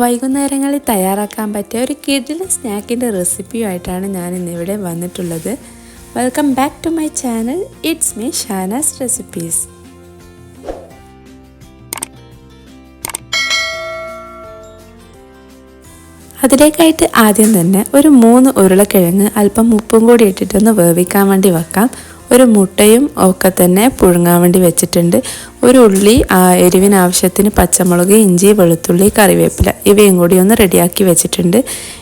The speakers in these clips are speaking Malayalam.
വൈകുന്നേരങ്ങളിൽ തയ്യാറാക്കാൻ പറ്റിയ ഒരു കിഡിലെ സ്നാക്കിന്റെ റെസിപ്പിയുമായിട്ടാണ് ഞാൻ ഇന്നിവിടെ വന്നിട്ടുള്ളത്. Welcome back to my channel it's me Shanaz recipes അതിലേക്കായിട്ട് ആദ്യം തന്നെ ഒരു മൂന്ന് ഉരുളക്കിഴങ്ങ് അല്പം ഉപ്പും കൂടി ഇട്ടിട്ടൊന്ന് വേവിക്കാൻ വേണ്ടി വെക്കാം. ഒരു മുട്ടയും ഒക്കെ തന്നെ പുഴുങ്ങാൻ വേണ്ടി വെച്ചിട്ടുണ്ട്. ഒരു ഉള്ളി എരിവിന് ആവശ്യത്തിന് പച്ചമുളക് ഇഞ്ചി വെളുത്തുള്ളി കറിവേപ്പില ഇവയും കൂടി ഒന്ന് റെഡിയാക്കി വെച്ചിട്ടുണ്ട്.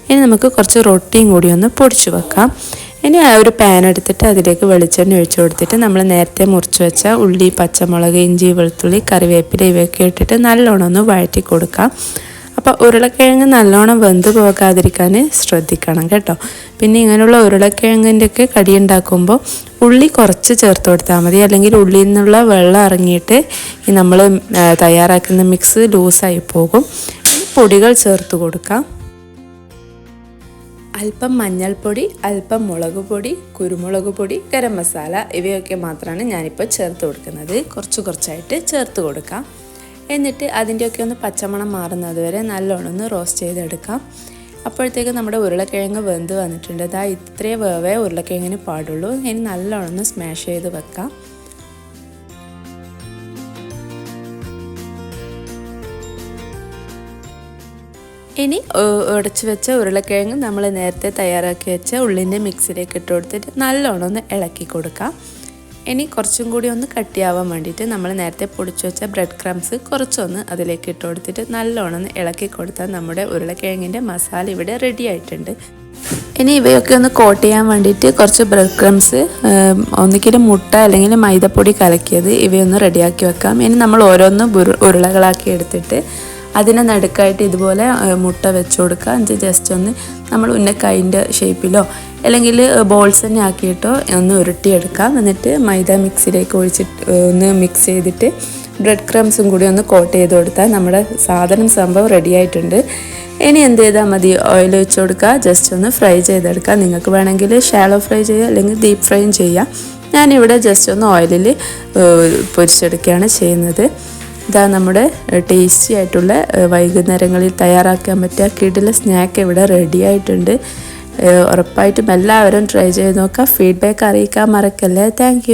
ഇനി നമുക്ക് കുറച്ച് റൊട്ടിയും കൂടി ഒന്ന് പൊടിച്ചു വെക്കാം. ഇനി ആ ഒരു പാൻ എടുത്തിട്ട് അതിലേക്ക് വെളിച്ചെണ്ണ ഒഴിച്ചു കൊടുത്തിട്ട് നമ്മൾ നേരത്തെ മുറിച്ച് വെച്ച ഉള്ളി പച്ചമുളക് ഇഞ്ചി വെളുത്തുള്ളി കറിവേപ്പില ഇവയൊക്കെ ഇട്ടിട്ട് നല്ലോണം ഒന്ന് വഴറ്റി കൊടുക്കാം. അപ്പോൾ ഉരുളക്കിഴങ്ങ് നല്ലോണം വെന്ത് പോകാതിരിക്കാൻ ശ്രദ്ധിക്കണം കേട്ടോ. പിന്നെ ഇങ്ങനെയുള്ള ഉരുളക്കിഴങ്ങിന്റെ ഒക്കെ കടി ഉണ്ടാക്കുമ്പോൾ ഉള്ളി കുറച്ച് ചേർത്ത് കൊടുത്താൽ മതി. അല്ലെങ്കിൽ ഉള്ളിയിൽ നിന്നുള്ള വെള്ളം ഇറങ്ങിയിട്ട് ഈ നമ്മൾ തയ്യാറാക്കുന്ന മിക്സ് ലൂസായി പോകും. പൊടികൾ ചേർത്ത് കൊടുക്കാം. അല്പം മഞ്ഞൾപ്പൊടി അല്പം മുളക് പൊടി കുരുമുളക് പൊടി ഗരം മസാല ഇവയൊക്കെ മാത്രമാണ് ഞാനിപ്പോൾ ചേർത്ത് കൊടുക്കുന്നത്. കുറച്ച് കുറച്ചായിട്ട് ചേർത്ത് കൊടുക്കാം. എന്നിട്ട് അതിന്റെയൊക്കെ ഒന്ന് പച്ചമണം മാറുന്നത് വരെ നല്ലോണം ഒന്ന് റോസ്റ്റ് ചെയ്തെടുക്കാം. അപ്പോഴത്തേക്ക് നമ്മുടെ ഉരുളക്കിഴങ്ങ് വെന്ത് വന്നിട്ടുണ്ട്. അതാ ഇത്രേ വേവേ ഉരുളക്കിഴങ്ങിന് പാടുള്ളൂ. ഇനി നല്ലോണം ഒന്ന് സ്മാഷ് ചെയ്ത് വെക്കാം. ഇനി ഉടച്ച് വെച്ച ഉരുളക്കിഴങ്ങ് നമ്മൾ നേരത്തെ തയ്യാറാക്കി വെച്ച ഉള്ളിന്റെ മിക്സിലേക്ക് ഇട്ട് കൊടുത്തിട്ട് നല്ലോണം ഒന്ന് ഇളക്കി കൊടുക്കാം. ഇനി കുറച്ചും കൂടി ഒന്ന് കട്ടിയാവാൻ വേണ്ടിയിട്ട് നമ്മൾ നേരത്തെ പൊടിച്ചു വെച്ച ബ്രെഡ് ക്രംസ് കുറച്ചൊന്ന് അതിലേക്ക് ഇട്ട് കൊടുത്തിട്ട് നല്ലോണം ഇളക്കി കൊടുത്താൽ നമ്മുടെ ഉരുളക്കിഴങ്ങിന്റെ മസാല ഇവിടെ റെഡി ആയിട്ടുണ്ട്. ഇനി ഇവയൊക്കെ ഒന്ന് കോട്ട് ചെയ്യാൻ വേണ്ടിയിട്ട് കുറച്ച് ബ്രെഡ് ക്രംസ് ഒന്നിക്കിൽ മുട്ട അല്ലെങ്കിൽ മൈദപ്പൊടി കലക്കിയത് ഇവയൊന്ന് റെഡിയാക്കി വെക്കാം. ഇനി നമ്മൾ ഓരോന്ന് ഉരുളകളാക്കി എടുത്തിട്ട് അതിനെ നടുക്കായിട്ട് ഇതുപോലെ മുട്ട വെച്ച് കൊടുക്കുക. എന്നിട്ട് ജസ്റ്റ് ഒന്ന് നമ്മൾ ഉന്നക്കായിന്റെ ഷേപ്പിലോ അല്ലെങ്കിൽ ബോൾസ് തന്നെ ആക്കിയിട്ടോ ഒന്ന് ഉരുട്ടിയെടുക്കാം. എന്നിട്ട് മൈദ മിക്സിലേക്ക് ഒഴിച്ചിട്ട് ഒന്ന് മിക്സ് ചെയ്തിട്ട് ബ്രെഡ് ക്രംസും കൂടി ഒന്ന് കോട്ട് ചെയ്ത് കൊടുത്താൽ നമ്മുടെ സാധനം സംഭവം റെഡി ആയിട്ടുണ്ട്. ഇനി എന്ത് ചെയ്താൽ മതി? ഓയിൽ വെച്ച് കൊടുക്കുക. ജസ്റ്റ് ഒന്ന് ഫ്രൈ ചെയ്തെടുക്കുക. നിങ്ങൾക്ക് വേണമെങ്കിൽ ഷാലോ ഫ്രൈ ചെയ്യുക അല്ലെങ്കിൽ ഡീപ്പ് ഫ്രൈയും ചെയ്യാം. ഞാനിവിടെ ജസ്റ്റ് ഒന്ന് ഓയിലിൽ പൊരിച്ചെടുക്കുകയാണ് ചെയ്യുന്നത്. ഇതാ നമ്മുടെ ടേസ്റ്റി ആയിട്ടുള്ള വൈകുന്നേരങ്ങളിൽ തയ്യാറാക്കാൻ പറ്റിയ കിടിലെ സ്നാക്ക് ഇവിടെ റെഡി ആയിട്ടുണ്ട്. ഉറപ്പായിട്ടും എല്ലാവരും ട്രൈ ചെയ്ത് നോക്കാം. ഫീഡ്ബാക്ക് അറിയിക്കാൻ മറക്കല്ലേ. താങ്ക്